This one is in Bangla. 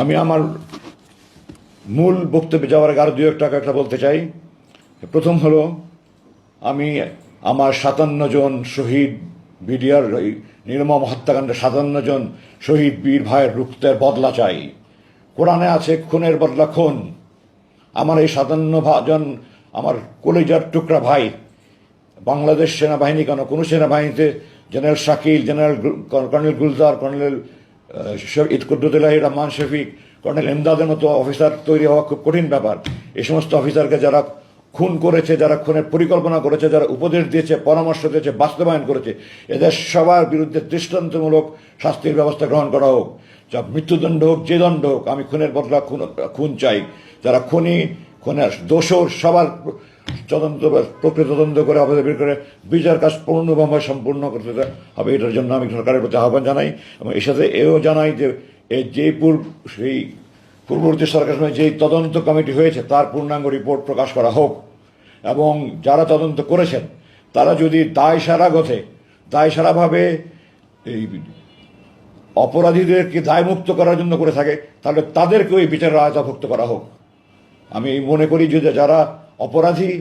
আমি আমার মূল বক্তব্যে যাওয়ার আগে আরও দু একটা একটা বলতে চাই। প্রথম হলো, আমি আমার সাতান্ন জন শহীদ বিডিআর নির্মম হত্যাকাণ্ডে সাতান্ন জন শহীদ বীর ভাইয়ের রুক্তের বদলা চাই। কোরআনে আছে, খুনের বদলা খুন। আমার এই সাতান্ন জন আমার কলেজার টুকরা ভাই, বাংলাদেশ সেনাবাহিনী কেন? কোনো সেনাবাহিনীতে general Shakil, general colonel Gulzar colonel Eid কুদ্দুতুল্লাহ রহমান শফিক, কর্নেল এমদাদের মতো অফিসার তৈরি হওয়া খুব কঠিন ব্যাপার। এই সমস্ত অফিসারকে যারা খুন করেছে, যারা খুনের পরিকল্পনা করেছে, যারা উপদেশ দিয়েছে, পরামর্শ দিয়েছে, বাস্তবায়ন করেছে, এদের সবার বিরুদ্ধে দৃষ্টান্তমূলক শাস্তির ব্যবস্থা গ্রহণ করা হোক। যা মৃত্যুদণ্ড হোক, যে দণ্ড হোক, আমি খুনের বদলা খুন খুন চাই। যারা খুনি, খুনের দোষর, সবার তদন্ত প্রকৃত তদন্ত করে অবস্থা বের করে বিচার কাজ পূর্ণভাবে সম্পূর্ণ করতে হবে। এটার জন্য আমি সরকারের প্রতি আহ্বান জানাই এবং এর সাথে এও জানাই যে যে পূর্ব সেই পূর্ববর্তী সরকারের সময় যেই তদন্ত কমিটি হয়েছে, তার পূর্ণাঙ্গ রিপোর্ট প্রকাশ করা হোক। এবং যারা তদন্ত করেছেন, তারা যদি দায় সারা গথে, দায় সারাভাবে এই অপরাধীদেরকে দায়মুক্ত করার জন্য করে থাকে, তাহলে তাদেরকেও এই বিচারের আয়তাভুক্ত করা হোক। আমি মনে করি যে যারা অপরাধী